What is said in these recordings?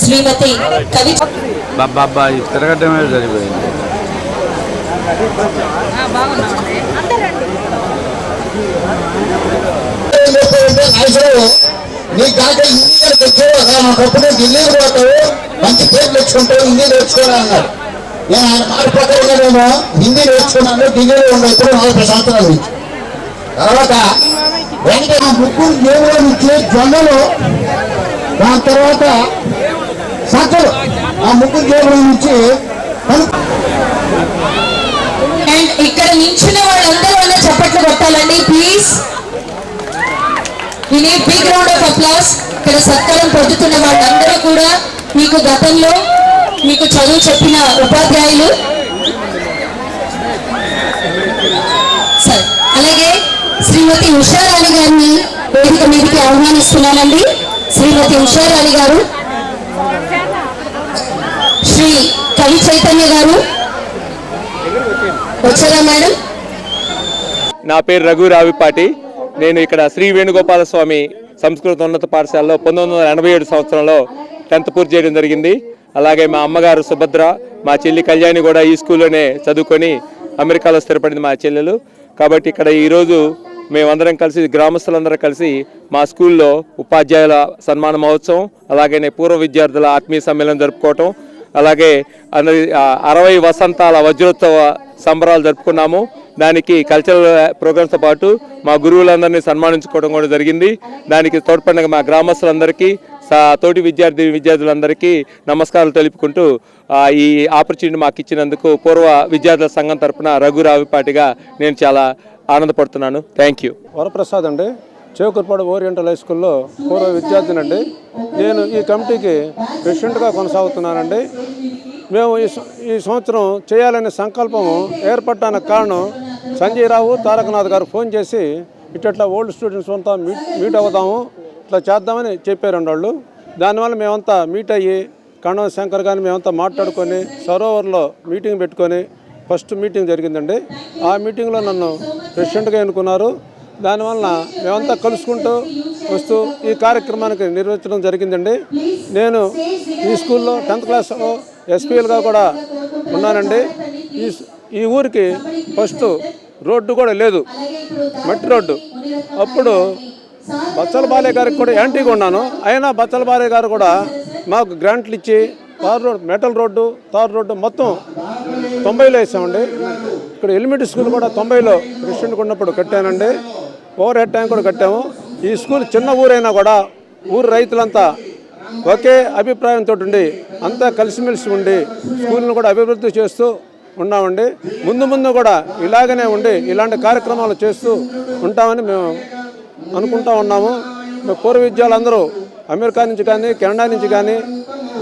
శ్రీమతి కవి బాబా ఈ తిరగటమే సరిపోయింది నీ కాక ఇంజనీర్ తెచ్చావు ఒకప్పుడు ఢిల్లీ పోతావు మంచి పేరు తెచ్చుకుంటావు హిందీ నేర్చుకోవాలి నేను ఆయన మాట ప్రకారంగానేమో హిందీ నేర్చుకున్నాను ఢిల్లీలో ఉన్న ఇప్పుడు నలభై సంవత్సరాలు తర్వాత వెంటనే ముగ్గురు దేవుడు నుంచి జొన్నలు దాని తర్వాత సక్కలు ఆ ముగ్గురు దేవుడు నుంచి అండ్ ఇక్కడ నించున్న వాళ్ళందరూ అన్న చప్పట్లు కొట్టాలండి ప్లీజ్ ఇది బిగ్ రౌండ్ ఆఫ్ అప్లాస్ ఇక్కడ సత్కారం పొందుతున్న వాళ్ళందరూ కూడా మీకు గతంలో మీకు చదువు చెప్పిన ఉపాధ్యాయులు. సరే అలాగే శ్రీమతి ఉషారాణి గారిని వేదిక మీదకి ఆహ్వానిస్తున్నానండి. శ్రీమతి ఉషారాణి గారు శ్రీ కవి చైతన్య గారు. వచ్చారా మేడం? నా పేరు రఘు రావిపాటి నేను ఇక్కడ శ్రీ వేణుగోపాల స్వామి సంస్కృత ఉన్నత పాఠశాలలో పంతొమ్మిది వందల ఎనభై ఏడు సంవత్సరంలో టెన్త్ పూర్తి చేయడం జరిగింది. అలాగే మా అమ్మగారు సుభద్ర మా చెల్లి కళ్యాణి కూడా ఈ స్కూల్లోనే చదువుకొని అమెరికాలో స్థిరపడింది మా చెల్లెలు. కాబట్టి ఇక్కడ ఈరోజు మేమందరం కలిసి గ్రామస్తులందరం కలిసి మా స్కూల్లో ఉపాధ్యాయుల సన్మాన మహోత్సవం అలాగే పూర్వ విద్యార్థుల ఆత్మీయ సమ్మేళనం జరుపుకోవటం అలాగే అందరి అరవై వసంతాల వజ్రోత్సవ సంబరాలు జరుపుకున్నాము. దానికి కల్చరల్ ప్రోగ్రామ్స్తో పాటు మా గురువులందరినీ సన్మానించుకోవడం కూడా జరిగింది. దానికి తోడ్పడిన మా గ్రామస్తులందరికీ సా- తోటి విద్యార్థి విద్యార్థులందరికీ నమస్కారాలు తెలుపుకుంటూ ఈ ఆపర్చునిటీ మాకు ఇచ్చినందుకు పూర్వ విద్యార్థుల సంఘం తరఫున రఘు రావిపాటిగా నేను చాలా ఆనందపడుతున్నాను. థ్యాంక్ యూ వరప్రసాద్ అండి. చేకూర్పాడు ఓరియంటల్ హై స్కూల్లో పూర్వ విద్యార్థినండి నేను ఈ కమిటీకి ప్రెసిడెంట్గా కొనసాగుతున్నానండి. మేము ఈ ఈ సంవత్సరం చేయాలనే సంకల్పం ఏర్పడటానికి కారణం సంజయ్ రావు తారకనాథ్ గారు ఫోన్ చేసి ఇట్లా ఓల్డ్ స్టూడెంట్స్ అంతా మీట్ మీట్ అవుదాము ఇట్లా చేద్దామని చెప్పారండి వాళ్ళు. దానివల్ల మేమంతా మీట్ అయ్యి కణవ శంకర్ గారిని మేమంతా మాట్లాడుకొని సరోవర్లో మీటింగ్ పెట్టుకొని ఫస్ట్ మీటింగ్ జరిగిందండి. ఆ మీటింగ్లో నన్ను ప్రెసిడెంట్గా ఎన్నుకున్నారు. దానివల్ల మేమంతా కలుసుకుంటూ వస్తూ ఈ కార్యక్రమానికి నిర్వహించడం జరిగిందండి. నేను ఈ స్కూల్లో టెన్త్ క్లాస్లో ఎస్పీఎల్గా కూడా ఉన్నానండి. ఈ ఈ ఊరికి ఫస్ట్ రోడ్డు కూడా లేదు. మట్టి రోడ్డు. అప్పుడు బచ్చల బాలయ్య గారికి కూడా యాంటీగా ఉన్నాను. అయినా బచ్చల బాలయ్య గారు కూడా మాకు గ్రాంట్లు ఇచ్చి tar road metal road tar road మొత్తం తొంభైలో వేసామండి ఇక్కడ ఎలిమెంటరీ స్కూల్ కూడా తొంభైలో ప్రెసిడెంట్ ఉన్నప్పుడు కట్టానండి. ఓవర్ హెడ్ ట్యాంక్ కూడా కట్టాము. ఈ స్కూల్ చిన్న ఊరైనా కూడా ఊరు రైతులంతా ఒకే అభిప్రాయంతో ఉండి అంతా కలిసిమెలిసి ఉండి స్కూల్ని కూడా అభివృద్ధి చేస్తూ ఉన్నామండి. ముందు ముందు కూడా ఇలాగనే ఉండి ఇలాంటి కార్యక్రమాలు చేస్తూ ఉంటామని మేము అనుకుంటా ఉన్నాము. మా పూర్వ విద్యాలందరూ అమెరికా నుంచి కానీ కెనడా నుంచి కానీ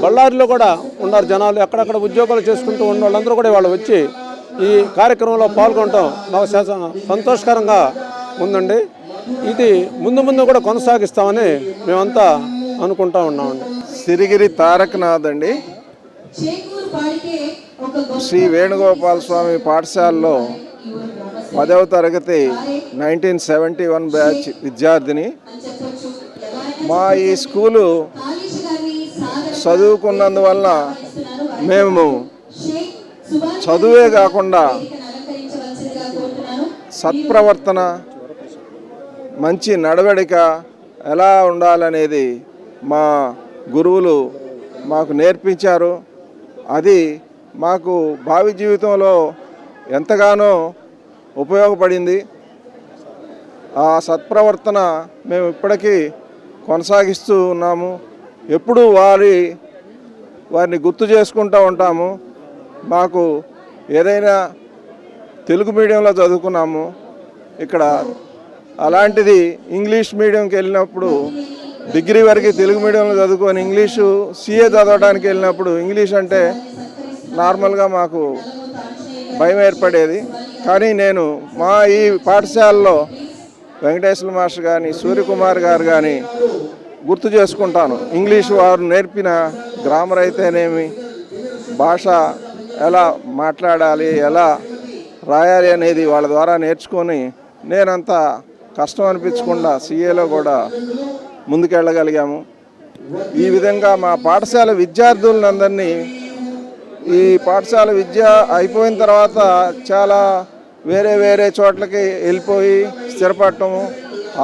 బళ్ళారిలో కూడా ఉన్నారు జనాలు. ఎక్కడెక్కడ ఉద్యోగాలు చేసుకుంటూ ఉన్న వాళ్ళందరూ కూడా వాళ్ళు వచ్చి ఈ కార్యక్రమంలో పాల్గొనడం మాకు సంతోషకరంగా ఉందండి. ఇది ముందు ముందు కూడా కొనసాగిస్తామని మేమంతా అనుకుంటా ఉన్నామండి. సిరిగిరి తారకనాథ్ అండి. శ్రీ వేణుగోపాల స్వామి పాఠశాలలో పదవ తరగతి నైన్టీన్ సెవెంటీ వన్ బ్యాచ్ విద్యార్థిని. మా ఈ స్కూలు చదువుకున్నందువల్ల మేము చదువే కాకుండా సత్ప్రవర్తన మంచి నడవడిక ఎలా ఉండాలనేది మా గురువులు మాకు నేర్పించారు. అది మాకు భావి జీవితంలో ఎంతగానో ఉపయోగపడింది. ఆ సత్ప్రవర్తన మేము ఇప్పటికీ కొనసాగిస్తూ ఉన్నాము. ఎప్పుడూ వారి వారిని గుర్తు చేసుకుంటూ ఉంటాము. మాకు ఏదైనా తెలుగు మీడియంలో చదువుకున్నాము. ఇక్కడ అలాంటిది ఇంగ్లీష్ మీడియంకి వెళ్ళినప్పుడు డిగ్రీ వరకు తెలుగు మీడియంలో చదువుకొని ఇంగ్లీషు సీఏ చదవడానికి వెళ్ళినప్పుడు ఇంగ్లీష్ అంటే నార్మల్గా మాకు భయం ఏర్పడేది. కానీ నేను మా ఈ పాఠశాలలో వెంకటేశ్వర మాస్టర్ కానీ సూర్యకుమార్ గారు కానీ గుర్తు చేసుకుంటాను. ఇంగ్లీష్ వారు నేర్పిన గ్రామర్ అయితేనేమి భాష ఎలా మాట్లాడాలి ఎలా రాయాలి అనేది వాళ్ళ ద్వారా నేర్చుకొని నేనంత కష్టం అనిపించకుండా సీఏలో కూడా ముందుకెళ్ళగలిగాము. ఈ విధంగా మా పాఠశాల విద్యార్థులందరినీ ఈ పాఠశాల విద్య అయిపోయిన తర్వాత చాలా వేరే వేరే చోట్లకి వెళ్ళిపోయి స్థిరపడటము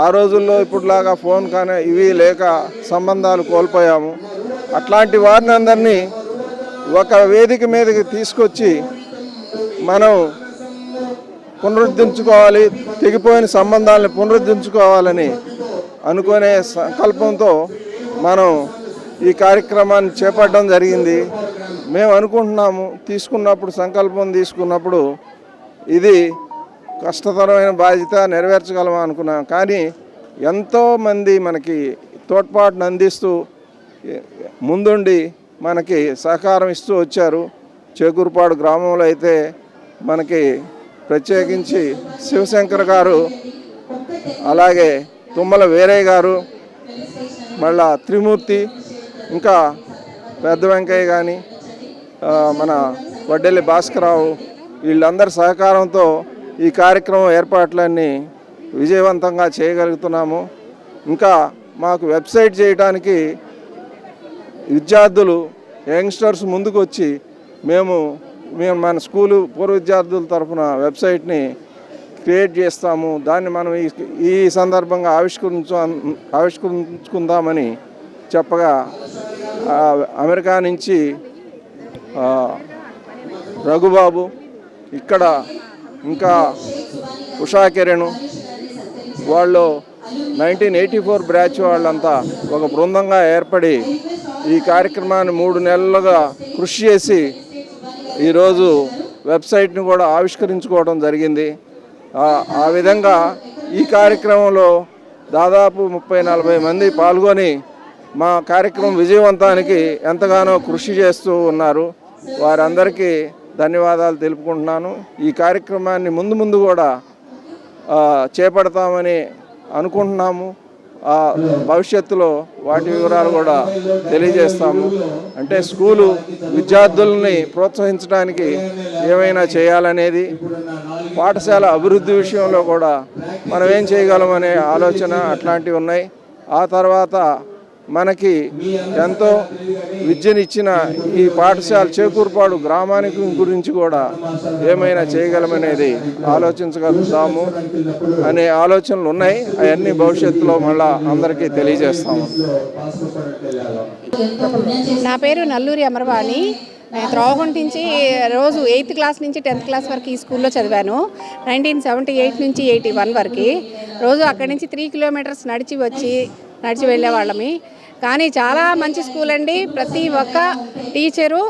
ఆ రోజుల్లో ఇప్పుడులాగా ఫోన్ కానీ ఇవి లేక సంబంధాలు కోల్పోయాము. అట్లాంటి వారిని అందరినీ ఒక వేదిక మీదకి తీసుకొచ్చి మనం పునరుద్ధరించుకోవాలి తెగిపోయిన సంబంధాలను పునరుద్ధరించుకోవాలని అనుకునే సంకల్పంతో మనం ఈ కార్యక్రమాన్ని చేపట్టడం జరిగింది. మేము అనుకుంటున్నాము తీసుకున్నప్పుడు సంకల్పం తీసుకున్నప్పుడు ఇది కష్టతరమైన బాధ్యత నెరవేర్చగలమా అనుకున్నాం. కానీ ఎంతోమంది మనకి తోడ్పాటును అందిస్తూ ముందుండి మనకి సహకారం ఇస్తూ వచ్చారు. చేకూరుపాడు గ్రామంలో అయితే మనకి ప్రత్యేకించి శివశంకర్ గారు అలాగే తుమ్మల వీరయ్య గారు మళ్ళా త్రిమూర్తి ఇంకా పెద్ద వెంకయ్య కానీ మన వడ్డెల్లి భాస్కరరావు వీళ్ళందరి సహకారంతో ఈ కార్యక్రమం ఏర్పాట్లన్నీ విజయవంతంగా చేయగలుగుతున్నాము. ఇంకా మాకు వెబ్సైట్ చేయడానికి విద్యార్థులు యంగ్స్టర్స్ ముందుకు వచ్చి మేము మేము మన స్కూలు పూర్వ విద్యార్థుల తరఫున వెబ్సైట్ని క్రియేట్ చేస్తాము. దాన్ని మనం ఈ సందర్భంగా ఆవిష్కరించు ఆవిష్కరించుకుందామని చెప్పగా అమెరికా నుంచి రఘుబాబు ఇక్కడ ఇంకా ఉషా కిరణ్ వాళ్ళు నైన్టీన్ ఎయిటీ ఫోర్ బ్రాచ్ వాళ్ళంతా ఒక బృందంగా ఏర్పడి ఈ కార్యక్రమాన్ని మూడు నెలలుగా కృషి చేసి ఈరోజు వెబ్సైట్ని కూడా ఆవిష్కరించుకోవడం జరిగింది. ఆ- ఆ విధంగా ఈ కార్యక్రమంలో దాదాపు ముప్పై నలభై మంది పాల్గొని మా కార్యక్రమం విజయవంతానికి ఎంతగానో కృషి చేస్తూ ఉన్నారు. వారందరికీ ధన్యవాదాలు తెలుపుకుంటున్నాను. ఈ కార్యక్రమాన్ని ముందు ముందు కూడా చేపడతామని అనుకుంటున్నాము. భవిష్యత్తులో వాటి వివరాలు కూడా తెలియజేస్తాము. అంటే స్కూలు విద్యార్థుల్ని ప్రోత్సహించడానికి ఏమైనా చేయాలనేది పాఠశాల అభివృద్ధి విషయంలో కూడా మనం ఏం చేయగలమనే ఆలోచన అట్లాంటివి ఉన్నాయి. ఆ తర్వాత మనకి ఎంతో విద్యనిచ్చిన ఈ పాఠశాల చేకూర్పాడు గ్రామానికి గురించి కూడా ఏమైనా చేయగలమనేది ఆలోచించగలుగుతాము అనే ఆలోచనలు ఉన్నాయి. అవన్నీ భవిష్యత్తులో మళ్ళా అందరికీ తెలియజేస్తాము. నా పేరు నల్లూరి అమరవాణి. నేను నుంచి రోజు ఎయిత్ క్లాస్ నుంచి టెన్త్ క్లాస్ వరకు ఈ స్కూల్లో చదివాను. నైన్టీన్ సెవెంటీ ఎయిట్ నుంచి ఎయిటీ వన్ వరకు. రోజు అక్కడి నుంచి త్రీ కిలోమీటర్స్ నడిచి వచ్చి నడిచి వెళ్ళేవాళ్ళమి కానీ చాలా మంచి స్కూల్ అండి. ప్రతి ఒక్క టీచరు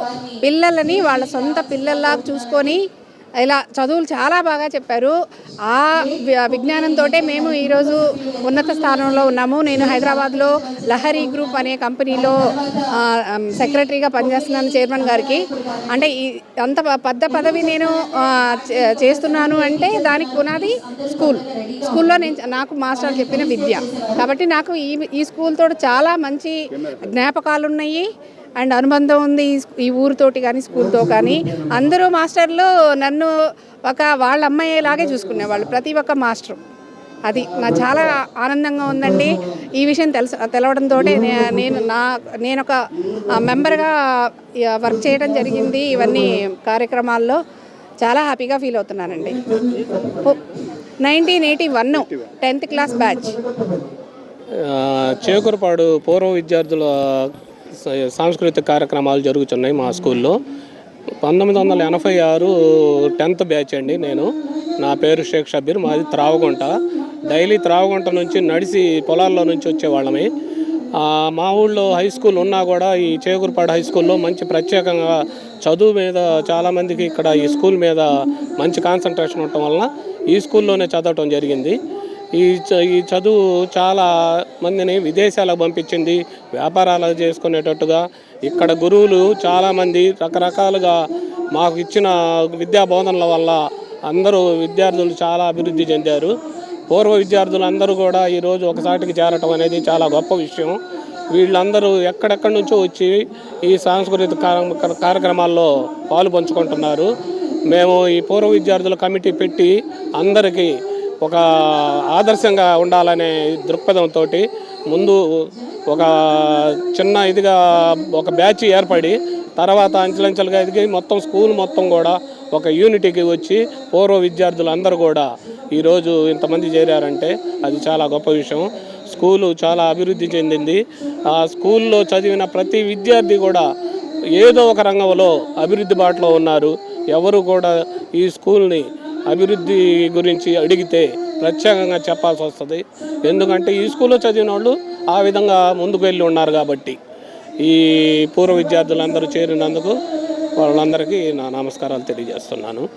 పిల్లలని వాళ్ళ సొంత పిల్లల్లాగా చూసుకొని ఇలా చదువులు చాలా బాగా చెప్పారు. ఆ విజ్ఞానంతో మేము ఈరోజు ఉన్నత స్థానంలో ఉన్నాము. నేను హైదరాబాద్లో లహరి గ్రూప్ అనే కంపెనీలో సెక్రటరీగా పనిచేస్తున్నాను చైర్మన్ గారికి. అంటే ఈ అంత పెద్ద పదవి నేను చే- చేస్తున్నాను అంటే దానికి పునాది స్కూల్. స్కూల్లో నేను నాకు మాస్టర్ చెప్పిన విద్య. కాబట్టి నాకు ఈ ఈ స్కూల్తో చాలా మంచి జ్ఞాపకాలు ఉన్నాయి అండ్ అనుబంధం ఉంది ఈ ఊరితోటి కానీ స్కూల్తో కానీ. అందరూ మాస్టర్లు నన్ను ఒక వాళ్ళ అమ్మాయిలాగే చూసుకునేవాళ్ళు ప్రతి ఒక్క మాస్టర్. అది నాకు చాలా ఆనందంగా ఉందండి. ఈ విషయం తెలుసు తెలవడంతో నేను నా నేను ఒక మెంబర్గా వర్క్ చేయడం జరిగింది ఇవన్నీ కార్యక్రమాల్లో. చాలా హ్యాపీగా feel అవుతున్నానండి. Nineteen eighty one tenth class batch. Chekurapadu పూర్వ విద్యార్థుల సాంస్కృతిక కార్యక్రమాలు జరుగుతున్నాయి మా స్కూల్లో. పంతొమ్మిది వందల ఎనభై ఆరు టెన్త్ బ్యాచ్ అండి నేను. నా పేరు షేక్ షబీర్ మాది త్రావగుంట డైలీ త్రావగుంట నుంచి నడిచి పొలాల్లో నుంచి వచ్చేవాళ్ళమే. మా ఊళ్ళో హై స్కూల్ ఉన్నా కూడా ఈ చేకూరుపాడు హై స్కూల్లో మంచి ప్రత్యేకంగా చదువు మీద చాలామందికి ఇక్కడ ఈ స్కూల్ మీద మంచి కాన్సన్ట్రేషన్ ఉండటం వలన ఈ స్కూల్లోనే చదవటం జరిగింది. ఈ చ- ఈ చదువు చాలా మందిని విదేశాలకు పంపించింది. వ్యాపారాలు చేసుకునేటట్టుగా ఇక్కడ గురువులు చాలామంది రకరకాలుగా మాకు ఇచ్చిన విద్యా బోధనల వల్ల అందరూ విద్యార్థులు చాలా అభివృద్ధి చెందారు. పూర్వ విద్యార్థులు అందరూ కూడా ఈరోజు ఒకసాటికి చేరటం అనేది చాలా గొప్ప విషయం. వీళ్ళందరూ ఎక్కడెక్కడి నుంచో వచ్చి ఈ సాంస్కృతిక కార్య- కార్యక్రమాల్లో పాలు పంచుకుంటున్నారు. మేము ఈ పూర్వ విద్యార్థుల కమిటీ పెట్టి అందరికీ ఒక ఆదర్శంగా ఉండాలనే దృక్పథంతో ముందు ఒక చిన్న ఇదిగా ఒక బ్యాచ్ ఏర్పడి తర్వాత అంచెలంచెలుగా ఎదిగి మొత్తం స్కూల్ మొత్తం కూడా ఒక యూనిటీకి వచ్చి పూర్వ విద్యార్థులు అందరూ కూడా ఈరోజు ఇంతమంది చేరారంటే అది చాలా గొప్ప విషయం. స్కూలు చాలా అభివృద్ధి చెందింది. ఆ స్కూల్లో చదివిన ప్రతి విద్యార్థి కూడా ఏదో ఒక రంగంలో అభివృద్ధి బాటలో ఉన్నారు. ఎవరు కూడా ఈ స్కూల్ని అభివృద్ధి గురించి అడిగితే ప్రత్యేకంగా చెప్పాల్సి వస్తుంది. ఎందుకంటే ఈ స్కూల్లో చదివిన వాళ్ళు ఆ విధంగా ముందుకు వెళ్ళి ఉన్నారు కాబట్టి. ఈ పూర్వ విద్యార్థులందరూ చేరినందుకు వాళ్ళందరికీ నా నమస్కారాలు తెలియజేస్తున్నాను.